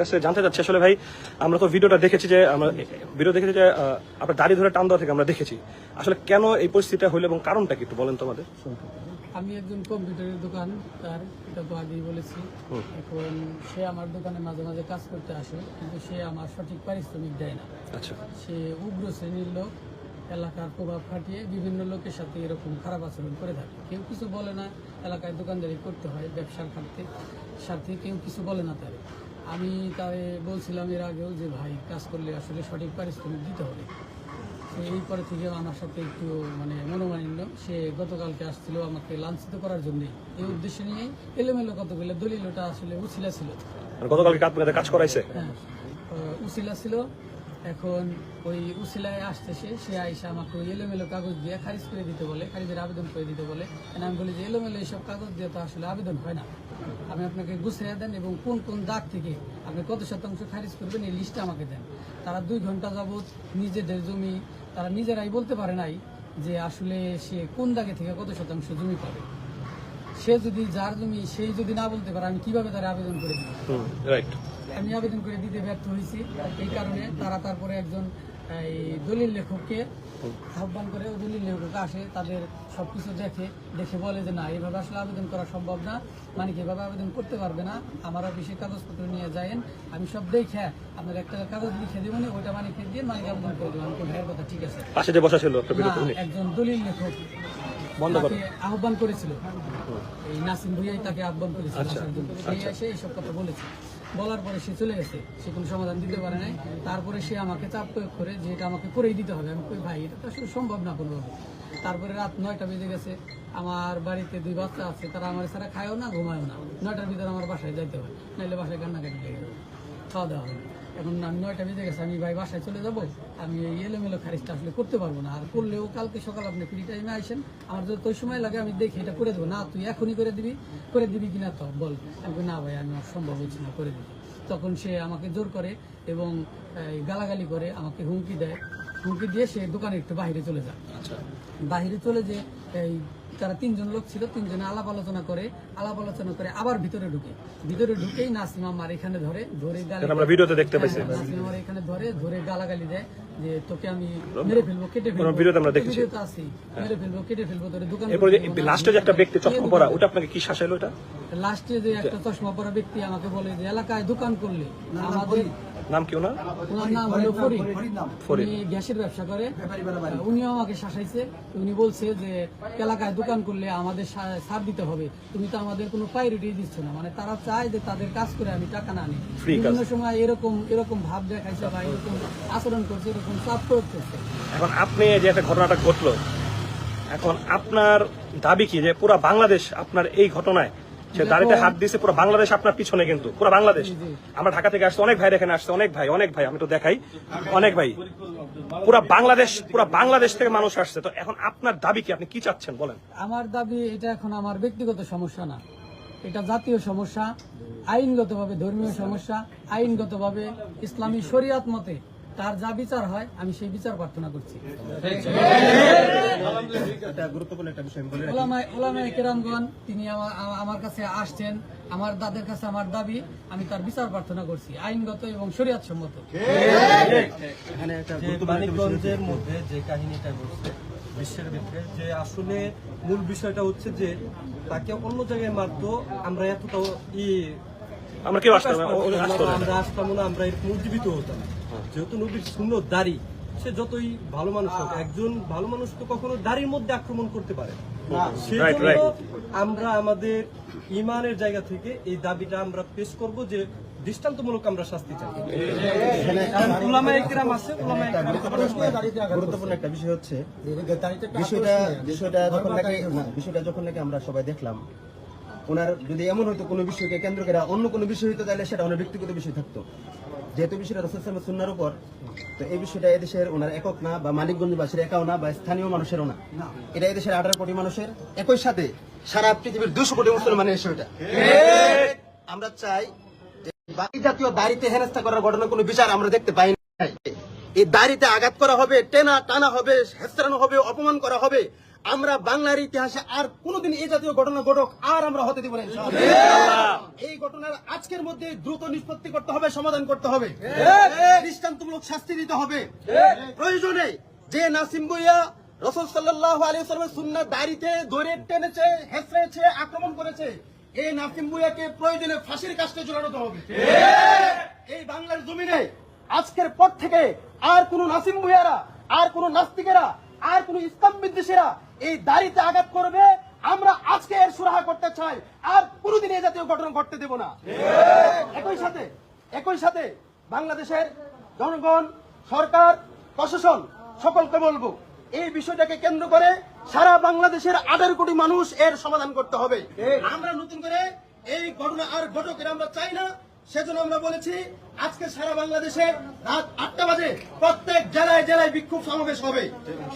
কাছে জানতে চাচ্ছি আসলে ভাই আমরা তো ভিডিওটা দেখেছি যে আমরা ভিডিও দেখেছি যে আপনার দাড়ি ধরে টান দেওয়া থেকে আমরা দেখেছি। আসলে কেন এই পরিস্থিতিটা এবং কারণটা কি একটু বলেন তো আমাদের। আমি একজন কম্পিউটারের দোকান তার এটা তো আগেই বলেছি। এখন সে আমার দোকানে মাঝে মাঝে কাজ করতে আসে কিন্তু সে আমার সঠিক পারিশ্রমিক দেয় না। আচ্ছা। সে উগ্র শ্রেণির লোক এলাকার প্রভাব খাটিয়ে বিভিন্ন লোকের সাথে এরকম খারাপ আচরণ করে থাকে। কেউ কিছু বলে না এলাকায় দোকানদারি করতে হয় ব্যবসার খাতে সাথে কেউ কিছু বলে না তারে। আমি তাই বলছিলাম এর আগেও যে ভাই কাজ করলে আসলে সঠিক পারিশ্রমিক দিতে হবে। তো এই পরে থেকে আমার সাথে একটু মানে মনোমালিন্য। সে গতকালকে আসছিল আমাকে লাঞ্ছিত করার জন্য। এই উদ্দেশ্য নিয়ে এলোমেলো কতগুলো দলিল ওটা আসলে উছিলা ছিল। গতকালকে কাজ করাইছে? হ্যাঁ উছিলা ছিল। এখন ওই উছিলায় আসতেছে, সে আইসা আমাকে ওই এলোমেলো কাগজ দিয়ে খারিজ করে দিতে বলে, খারিজের আবেদন করে দিতে বলে। And আমি বলি যে, এলোমেলো এইসব কাগজ দিয়ে তো আসলে আবেদন হয় না। আমি আপনাকে গুছিয়ে দেন এবং কোন কোন দাগ থেকে আপনি কত শতাংশ খারিজ করবেন এই লিস্টটা আমাকে দেন। তারা দুই ঘণ্টা যাবৎ নিজেদের জমি, তারা নিজেরাই বলতে পারে নাই যে আসলে সে কোন দাগে থেকে কত শতাংশ জমি পাবে। সে যদি, যার জমি, সেই যদি না বলতে পারে, আমি কীভাবে তার আবেদন করে দিব? রাইট আমি আবেদন করে দিতে ব্যর্থ হয়েছি। এই কারণে তারা তারপরে একজন এই দলিল লেখককে আহ্বান করে ওই দলিল লেখক আসে তাদের সবকিছু দেখে দেখে বলে যে না এইভাবে আসলে আবেদন করা সম্ভব না। মানে এভাবে আবেদন করতে পারবে না। আমার অফিসে কাগজপত্র নিয়ে যায়েন। আমি সব দেখে আপনার একটা কাগজ লিখে দেবো না ওইটা মানিকে দিয়ে মালিক আবেদন করে দেবো। আমি ভাইয়ের কথা ঠিক আছে। পাশে যে বসা ছিল না একজন দলিল লেখক বন্ধ করো। আহ্বান করেছিল। এই নাসিম ভুইয়াই তাকে আহ্বান করেছিল আচ্ছা, এসে এইসব কথা বলেছে। বলার পরে সে চলে গেছে। সে কোনো সমাধান দিতে পারে নাই। তারপরে সে আমাকে চাপ প্রয়োগ করে যে এটা আমাকে করেই দিতে হবে। আমি ভাই, এটা তো আসলে সম্ভব না কোনোভাবে। তারপরে রাত নয়টা বেজে গেছে। আমার বাড়িতে দুই বাচ্চা আছে। তারা আমার ছাড়া খায়ও না, ঘুমায়ও না। নয়টার ভিতরে আমার বাসায় যাইতে হয়। নাহলে বাসায় কান্নাকাটি লেগে যাবে খাওয়া দাওয়া হবে। এখন আমি নয়টা বেজে গেছে আমি ভাই বাসায় চলে যাব। আমি এই এলোমেলো খারিজটা আসলে করতে পারব না। আর করলেও কালকে সকাল আপনি ফ্রি টাইমে আসেন। আমার যত সময় লাগে আমি দেখি এটা করে দেবো। না তুই এখনই করে দিবি। করে দিবি কিনা তো বল। আমি না ভাই আমি আর সম্ভব হচ্ছে না করে দিবি। তখন সে আমাকে জোর করে এবং এই, গালাগালি করে আমাকে হুমকি দেয়। হুমকি দিয়ে সে দোকানে একটু বাইরে চলে যায়। আচ্ছা। বাহিরে চলে যে এই তারা তিনজন লোক ছিল তিনজনে আলাপ আলোচনা করে আলাপ আলোচনা করে আবার ভিতরে ঢুকে। ভিতরে ঢুকেই নাসিমা আমার এখানে ধরে ধরে গালি আমরা ভিডিওতে দেখতে পাইছি। হ্যাঁ, নাসিমা আমার এখানে ধরে ধরে গালাগালি দেয় যে তোকে আমি মেরে ফেলব কেটে ফেলব। ভিডিওতে আমরা দেখেছি। ভিডিওতে আছি মেরে ফেলব কেটে ফেলব ধরে দোকান এরপরে লাস্টে যে একটা ব্যক্তি চশমা পরা ওটা আপনাকে কি শাসাইলো এটা লাস্টে যে একটা চশমা পরা ব্যক্তি আমাকে বলে যে এলাকায় দোকান করলে আমাদের নাম কি ওনার? ওনার নাম হলো ফরিদ ফরিদ। উনি গ্যাসের ব্যবসা করে। উনিও আমাকে শাসাইছে। উনি বলছে যে এলাকায় দোকান করলে আমাদের ছাড় দিতে হবে। তুমি তো আমাদের কোনো প্রায়োরিটি দিচ্ছ না। মানে তারা চায় যে তাদের কাজ করে আমি টাকা না নিই বিভিন্ন সময় এরকম এরকম ভাব দেখাইছে বা এরকম আচরণ করছে এরকম চাপ প্রয়োগ করছে। এখন আপনি যে একটা ঘটনাটা ঘটলো এখন আপনার দাবি কি যে পুরা বাংলাদেশ আপনার এই ঘটনায় সে দাড়িতে হাত দিয়েছে পুরো বাংলাদেশ আপনার পিছনে কিন্তু পুরো বাংলাদেশ। আমরা ঢাকা থেকে আসছে অনেক ভাই এখানে আসছে অনেক ভাই অনেক ভাই আমি তো দেখাই অনেক ভাই। পুরো বাংলাদেশ পুরো বাংলাদেশ থেকে মানুষ আসছে। তো এখন আপনার দাবি কি? আপনি কি চাচ্ছেন? বলেন। আমার দাবি এটা এখন আমার ব্যক্তিগত সমস্যা না। এটা জাতীয় সমস্যা আইনগতভাবে ধর্মীয় সমস্যা আইনগতভাবে ইসলামী শরিয়াত মতে তার যা বিচার হয় আমি সেই বিচার প্রার্থনা করছি এটা গুরুত্বপূর্ণ একটা বিষয় আমি বলে রাখি। ওলামায়ে- ওলামায়ে কেরামগণ তিনি আমা- আমা- আমার কাছে আসছেন আমার দাদের কাছে আমার দাবি আমি তার বিচার প্রার্থনা করছি আইনগত এবং শরিয়াত সম্মত মানিকগঞ্জের মধ্যে যে কাহিনীটা ঘটছে বিশ্বের ভিতরে যে আসলে মূল বিষয়টা হচ্ছে যে তাকে অন্য জায়গায় মারতো আমরা এতটা ই আমরা কেউ আসতে হবে না, ও- ও প্রকাশ আসতে করতাম না, হবে না। আমরা আসতাম না আমরা উজ্জীবিত হতাম। যেহেতু নবীর শূন্য দাড়ি সে যতই ভালো মানুষ হোক একজন ভালো মানুষ তো কখনো দাড়ির মধ্যে আক্রমণ করতে পারে। না। সেই Right, জন্য right. আমরা আমাদের ইমানের জায়গা থেকে এই দাবিটা আমরা পেশ করব যে দৃষ্টান্তমূলক আমরা শাস্তি চাই। গুরুত্বপূর্ণ একটা বিষয় হচ্ছে বিষয়টা বিষয়টা যখন নাকি বিষয়টা যখন নাকি আমরা সবাই দেখলাম ওনার যদি এমন হতো কোনো বিষয়কে কেন্দ্র করে অন্য কোনো বিষয় হতো তাহলে সেটা ওনার ব্যক্তিগত বিষয় থাকতো। যেহেতু বিষয়টা রসুল সালামের সুন্নার উপর তো এই বিষয়টা এদেশের ওনার একক না বা মানিকগঞ্জবাসীর একাও না বা স্থানীয় মানুষেরও না। এটা এদেশের আঠারো কোটি মানুষের একই সাথে সারা পৃথিবীর দুশো কোটি মুসলমানের বিষয়টা আমরা চাই বাকি জাতীয় দাড়িতে হেনস্থা করার ঘটনা কোনো বিচার আমরা দেখতে পাই না এই দাড়িতে আঘাত করা হবে টেনা টানা হবে হেস্তরানো হবে অপমান করা হবে আমরা বাংলার ইতিহাসে আর কোনোদিন এই জাতীয় ঘটনা ঘটক আর আমরা হতে দিব না এই ঘটনার আজকের মধ্যে দ্রুত নিষ্পত্তি করতে হবে সমাধান করতে হবে। দৃষ্টান্তমূলক শাস্তি দিতে হবে। প্রয়োজনে যে নাসিম ভুইয়া রসুল সাল্লাহ আলিয়া সুন্নার দাড়িতে ধরে টেনেছে হেসড়েছে আক্রমণ করেছে এই নাসিম ভুইয়াকে প্রয়োজনে ফাঁসির কাজটা ঝুলানো হবে। এই বাংলার জমিনে আজকের পর থেকে আর কোন নাসিম ভুইয়ারা আর কোন নাস্তিকেরা আর কোন ইসলাম বিদ্বেষীরা এই দাড়িতে আঘাত করবে, আমরা আজকে এর সুরাহা করতে চাই। আর কোনোদিন এই জাতীয় ঘটনা ঘটতে দেব না। একই সাথে একই সাথে বাংলাদেশের জনগণ, সরকার, প্রশাসন, সকলকে বলব, এই বিষয়টাকে কেন্দ্র করে সারা বাংলাদেশের আঠারো কোটি মানুষ এর সমাধান করতে হবে। আমরা নতুন করে এই ঘটনা আর ঘটকের আমরা চাই না। সেজন্য আমরা বলেছি, আজকে সারা বাংলাদেশে রাত আটটা বাজে প্রত্যেক জেলায় জেলায় বিক্ষোভ সমাবেশ হবে।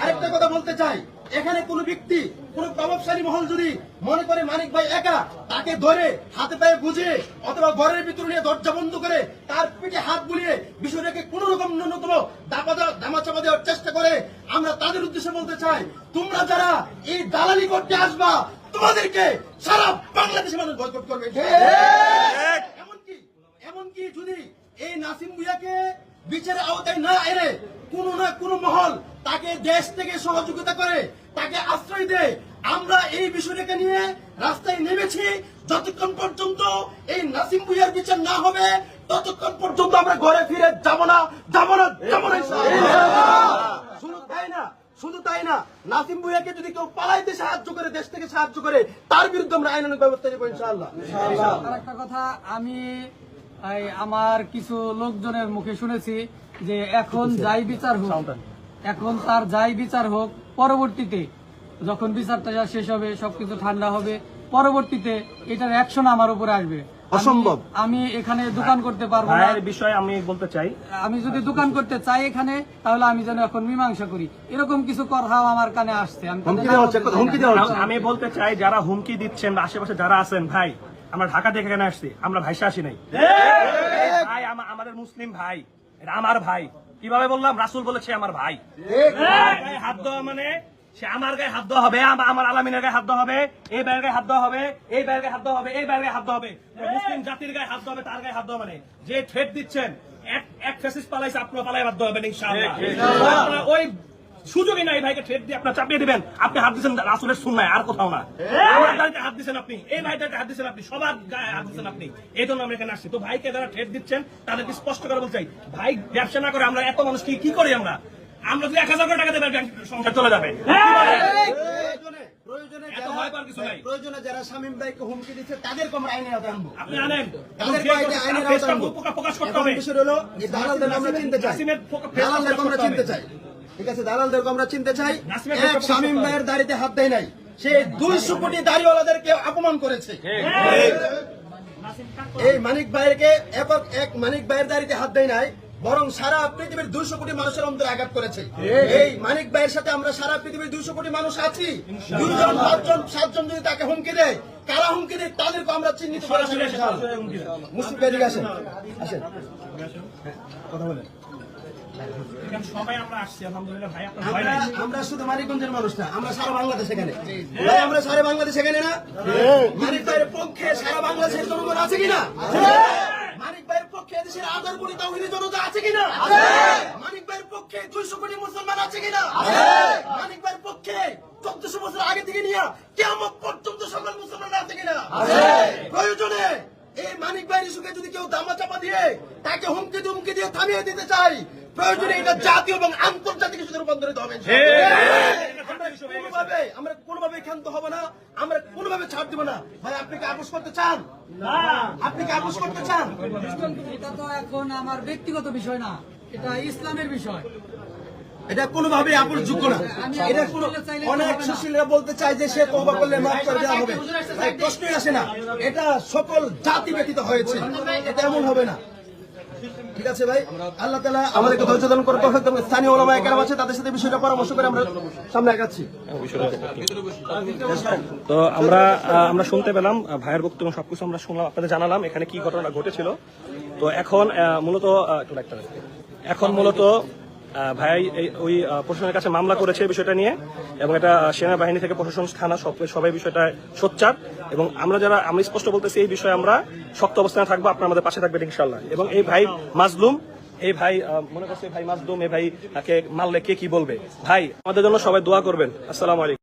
আরেকটা কথা বলতে চাই, এখানে কোন ব্যক্তি, কোন প্রভাবশালী মহল যদি মনে করে মানিক ভাই একা, তাকে ধরে হাতে পায়ে বুঝিয়ে অথবা ঘরের ভিতরে নিয়ে দরজা বন্ধ করে তার পিঠে হাত বুলিয়ে বিষয়টাকে কোন রকম ন্যূনতম দাপা দামা চাপা দেওয়ার চেষ্টা করে, আমরা তাদের উদ্দেশ্যে বলতে চাই, তোমরা যারা এই দালালি করতে আসবা, তোমাদেরকে সারা বাংলাদেশের মানুষ বয়কট করবে। এমনকি যদি এই নাসিম ভুইয়াকে বিচারের আওতায় না এনে কোন না কোন মহল তাকে দেশ থেকে সহযোগিতা করে, তাকে আশ্রয় দেয়, আমরা এই বিষয়টাকে নিয়ে রাস্তায় নেমেছি। যতক্ষণ পর্যন্ত এই নাসিম ভুইয়ার বিচার না হবে, ততক্ষণ পর্যন্ত আমরা ঘরে ফিরে যাব না যাব না যাব না শুধু তাই না, শুধু তাই না, নাসিম ভুইয়াকে যদি কেউ পালাইতে সাহায্য করে, দেশ থেকে সাহায্য করে, তার বিরুদ্ধে আমরা আইনানুগ ব্যবস্থা নেব ইনশাআল্লাহ। আর একটা কথা, আমি আমার কিছু লোকজনের মুখে শুনেছি যে এখন যাই বিচার হোক এখন তার যাই বিচার হোক পরবর্তীতে যখন বিচারটা শেষ হবে সবকিছু ঠান্ডা হবে পরবর্তীতে এটার অ্যাকশন আমার উপরে আসবে। অসম্ভব। আমি এখানে দোকান করতে পারব না। বিষয়ে আমি বলতে চাই। আমি যদি দোকান করতে চাই এখানে তাহলে আমি যেন এখন মীমাংসা করি। এরকম কিছু কথাও আমার কানে আসছে। আমি বলতে চাই যারা হুমকি দিচ্ছেন আশেপাশে যারা আছেন ভাই আমরা ঢাকা থেকে এখানে আসছি? আমরা ভাইসা আসি নাই। ভাই আমাদের মুসলিম ভাই এটা আমার ভাই। কীভাবে বললাম? রাসুল বলেছে আমার ভাই। হাত দেওয়া মানে সে আমার গায়ে হাত দেওয়া হবে আমার আলামিনের গায়ে হাত দেওয়া হবে এই গায়ে হাত দেওয়া হবে এই গায়ে হাত দেওয়া হবে এই গায়ে হাত দেওয়া হবে। মুসলিম জাতির গায়ে হাত দেওয়া হবে তার গায়ে হাত দেওয়া মানে যে থ্রেট দিচ্ছেন এক এক ফেসিস পালাইছে আপনার পালাই হবেন ইনশাআল্লাহ। আপনারা ওই সুযোগই নাই ভাইকে ঠেট দিয়ে আপনার চাপিয়ে দিবেন। আপনি হাত দিচ্ছেন রাসুলের শুননায় আর কোথাও না। আমার গাড়িতে হাত দিচ্ছেন আপনি এই ভাইটাকে হাত দিচ্ছেন আপনি সবার গায়ে হাত দিচ্ছেন আপনি। এই জন্য আমরা এখানে আসছি। তো ভাইকে যারা ঠেট দিচ্ছেন তাদেরকে স্পষ্ট করে বলতে চাই ভাই ব্যবসা না করে আমরা এত মানুষ কি কি করি আমরা? আমরা যদি এক হাজার করে টাকা দেবেন ব্যাংক সংসার চলে যাবে। প্রয়োজনে যারা- শামীম ভাইকে হুমকি দিচ্ছে আইনের আওতায় আনব। আপনি আনেন। আইনের আওতায় আনব। প্রকাশ করতে হবে। বিষয় হলো চিনতে চাই। আমরা চিনতে চাই। ঠিক আছে দালালদেরকে আমরা চিনতে চাই। এক শামীম ভাইয়ের দাড়িতে হাত দেয় নাই। সে দুইশো কোটি দাড়িওয়ালাদেরকে অপমান করেছে। এই মানিক ভাইয়েরকে একক এক মানিক ভাইয়ের দাড়িতে হাত দেয় নাই বরং সারা পৃথিবীর দুইশো কোটি মানুষের অন্তরে আঘাত করেছে। এই মানিক ভাইয়ের সাথে আমরা সারা পৃথিবীর দুইশো কোটি মানুষ আছি। দুইজন পাঁচজন সাতজন যদি তাকে হুমকি দেয় কারা হুমকি দেয় তাদেরকে আমরা চিহ্নিত করে। মুসলিম আসেন। আসেন হ্যাঁ, কথা বলেন। আমরা ভাই আপনার ভয় নাই আমরা আমরা শুধু মানিকগঞ্জের মানুষ না আমরা সারা বাংলাদেশ এখানে। ভাই আমরা সারা বাংলাদেশ এখানে না? মানিক ভাইয়ের পক্ষে সারা বাংলাদেশের জনগণ আছে কিনা? মানিক ভাইয়ের পক্ষে দেশের আধার কোটি তাহিনী জনতা আছে কিনা? মানিক ভাইয়ের পক্ষে দুইশো কোটি মুসলমান আছে কিনা? মানিক ভাইয়ের পক্ষে চোদ্দশো বছর আগে থেকে নিয়ে কেমন পর্যন্ত সকল মুসলমান আছে কিনা? প্রয়োজনে এই মানিক ভাইয়ের ইস্যুকে যদি কেউ দামা চাপা দিয়ে তাকে হুমকি দুমকি দিয়ে থামিয়ে দিতে চাই প্রয়োজনে এটা জাতীয় এবং আন্তর্জাতিক ইস্যুতে রূপান্তরিত হবে আমরা কোনোভাবে আমরা কোনোভাবে ক্ষান্ত হব না আমরা কোনোভাবে ছাড় দিব না। ভাই আপনি কি আপোষ করতে চান? আপনি কি আপোষ করতে চান? এটা তো এখন আমার ব্যক্তিগত বিষয় না এটা ইসলামের বিষয়। এটা কোনোভাবে আপোষযোগ্য না। আমি এটা আপোষ কোনো অনেক সুশীলরা বলতে চায় যে সে তওবা করলে মাফ করে দেওয়া হবে। প্রশ্নই আসে না। এটা সকল জাতি ব্যতীত হয়েছে। এটা এমন হবে না। ঠিক আছে ভাই? আল্লাহ তালা আমাদেরকে ধৈর্য দান করে হবে তবে স্থানীয় ওলামা একরাম আছে, তাদের সাথে বিষয়টা পরামর্শ করে আমরা সামনে আগাচ্ছি। তো আমরা আমরা শুনতে পেলাম ভাইয়ের বক্তব্য, সবকিছু আমরা শুনলাম, আপনাদের জানালাম এখানে কি ঘটনা ঘটেছিল। তো এখন মূলত। এখন মূলত ভাই ওই প্রশাসনের কাছে মামলা করেছে বিষয়টা নিয়ে, এবং এটা সেনাবাহিনী থেকে প্রশাসন, থানা, সব, সবাই বিষয়টা সোচ্চার, এবং আমরা যারা আমি স্পষ্ট বলতেছি এই বিষয়ে আমরা শক্ত অবস্থানে থাকব, আপনার আমাদের পাশে থাকবেন ইনশাল্লাহ এবং এই ভাই মাজলুম, এই ভাই মনে করছে ভাই মাজলুম, এই ভাই কে মারলে কে কি বলবে? ভাই, আমাদের জন্য সবাই দোয়া করবেন। আসসালাম আলাইকুম।